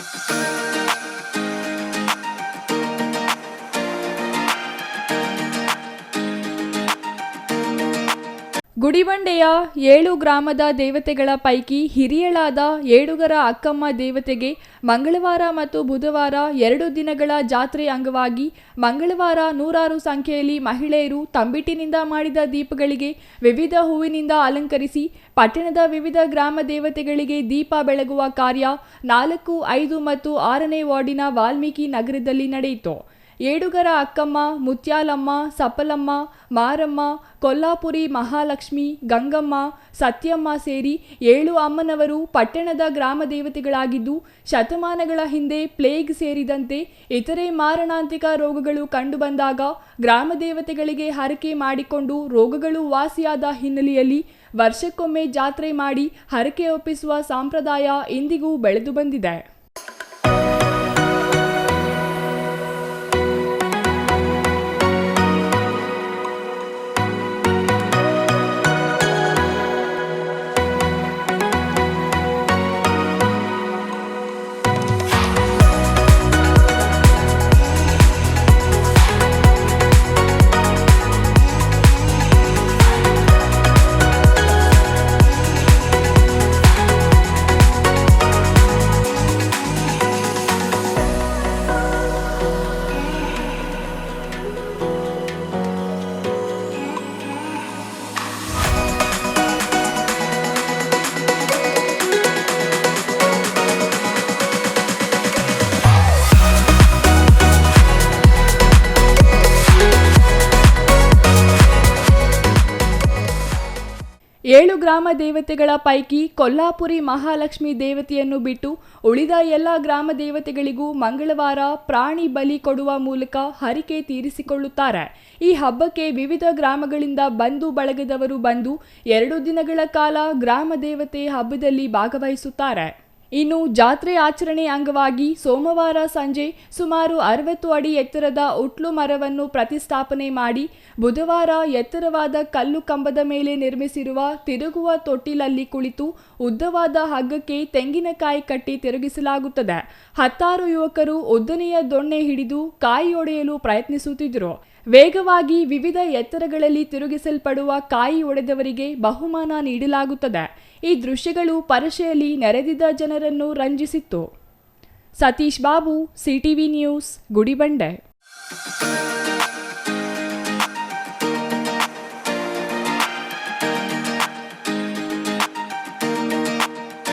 Música ಗುಡಿಬಂಡೆಯ ಏಳು ಗ್ರಾಮದ ದೇವತೆಗಳ ಪೈಕಿ ಹಿರಿಯಳಾದ ಏಡುಗರ ಅಕ್ಕಮ್ಮ ದೇವತೆಗೆ ಮಂಗಳವಾರ ಮತ್ತು ಬುಧವಾರ ಎರಡು ದಿನಗಳ ಜಾತ್ರೆ ಅಂಗವಾಗಿ ಮಂಗಳವಾರ ನೂರಾರು ಸಂಖ್ಯೆಯಲ್ಲಿ ಮಹಿಳೆಯರು ತಂಬಿಟ್ಟಿನಿಂದ ಮಾಡಿದ ದೀಪಗಳಿಗೆ ವಿವಿಧ ಹೂವಿನಿಂದ ಅಲಂಕರಿಸಿ, ಪಟ್ಟಣದ ವಿವಿಧ ಗ್ರಾಮ ದೇವತೆಗಳಿಗೆ ದೀಪ ಬೆಳಗುವ ಕಾರ್ಯ ನಾಲ್ಕು, ಐದು ಮತ್ತು ಆರನೇ ವಾರ್ಡಿನ ವಾಲ್ಮೀಕಿ ನಗರದಲ್ಲಿ ನಡೆಯಿತು. ಏಡುಗರ ಅಕ್ಕಮ್ಮ, ಮುತ್ಯಾಲಮ್ಮ, ಸಪಲಮ್ಮ, ಮಾರಮ್ಮ, ಕೊಲ್ಲಾಪುರಿ ಮಹಾಲಕ್ಷ್ಮಿ, ಗಂಗಮ್ಮ, ಸತ್ಯಮ್ಮ ಸೇರಿ ಏಳು ಅಮ್ಮನವರು ಪಟ್ಟಣದ ಗ್ರಾಮ ದೇವತೆಗಳಾಗಿದ್ದು, ಶತಮಾನಗಳ ಹಿಂದೆ ಪ್ಲೇಗ್ ಸೇರಿದಂತೆ ಇತರೆ ಮಾರಣಾಂತಿಕ ರೋಗಗಳು ಕಂಡುಬಂದಾಗ ಗ್ರಾಮ ದೇವತೆಗಳಿಗೆ ಹರಕೆ ಮಾಡಿಕೊಂಡು ರೋಗಗಳು ವಾಸಿಯಾದ ಹಿನ್ನೆಲೆಯಲ್ಲಿ ವರ್ಷಕ್ಕೊಮ್ಮೆ ಜಾತ್ರೆ ಮಾಡಿ ಹರಕೆ ಒಪ್ಪಿಸುವ ಸಂಪ್ರದಾಯ ಇಂದಿಗೂ ಬೆಳೆದು ಬಂದಿದೆ. ಏಳು ಗ್ರಾಮ ದೇವತೆಗಳ ಪೈಕಿ ಕೊಲ್ಲಾಪುರಿ ಮಹಾಲಕ್ಷ್ಮಿ ದೇವತೆಯನ್ನು ಬಿಟ್ಟು ಉಳಿದ ಎಲ್ಲ ಗ್ರಾಮ ದೇವತೆಗಳಿಗೂ ಮಂಗಳವಾರ ಪ್ರಾಣಿ ಬಲಿ ಕೊಡುವ ಮೂಲಕ ಹರಿಕೆ ತೀರಿಸಿಕೊಳ್ಳುತ್ತಾರೆ. ಈ ಹಬ್ಬಕ್ಕೆ ವಿವಿಧ ಗ್ರಾಮಗಳಿಂದ ಬಂಧು ಬಳಗದವರು ಬಂದು ಎರಡು ದಿನಗಳ ಕಾಲ ಗ್ರಾಮ ದೇವತೆ ಹಬ್ಬದಲ್ಲಿ ಭಾಗವಹಿಸುತ್ತಾರೆ. ಇನ್ನು ಜಾತ್ರೆ ಆಚರಣೆ ಅಂಗವಾಗಿ ಸೋಮವಾರ ಸಂಜೆ ಸುಮಾರು ಅರವತ್ತು ಅಡಿ ಎತ್ತರದ ಉಟ್ಲು ಮರವನ್ನು ಪ್ರತಿಷ್ಠಾಪನೆ ಮಾಡಿ ಬುಧವಾರ ಎತ್ತರವಾದ ಕಲ್ಲು ಕಂಬದ ಮೇಲೆ ನಿರ್ಮಿಸಿರುವ ತಿರುಗುವ ತೊಟ್ಟಿಲಲ್ಲಿ ಕುಳಿತು ಉದ್ದವಾದ ಹಗ್ಗಕ್ಕೆ ತೆಂಗಿನಕಾಯಿ ಕಟ್ಟಿ ತಿರುಗಿಸಲಾಗುತ್ತದೆ. ಹತ್ತಾರು ಯುವಕರು ಉದ್ದನೆಯ ದೊಣ್ಣೆ ಹಿಡಿದು ಕಾಯಿ ಒಡೆಯಲು ಪ್ರಯತ್ನಿಸುತ್ತಿದ್ದರು. ವೇಗವಾಗಿ ವಿವಿಧ ಎತ್ತರಗಳಲ್ಲಿ ತಿರುಗಿಸಲ್ಪಡುವ ಕಾಯಿ ಒಡೆದವರಿಗೆ ಬಹುಮಾನ ನೀಡಲಾಗುತ್ತದೆ. ಈ ದೃಶ್ಯಗಳು ಪರಶೆಯಲ್ಲಿ ನೆರೆದಿದ್ದ ಜನರನ್ನು ರಂಜಿಸಿತ್ತು. Satish Babu, CTV news, Gudibande.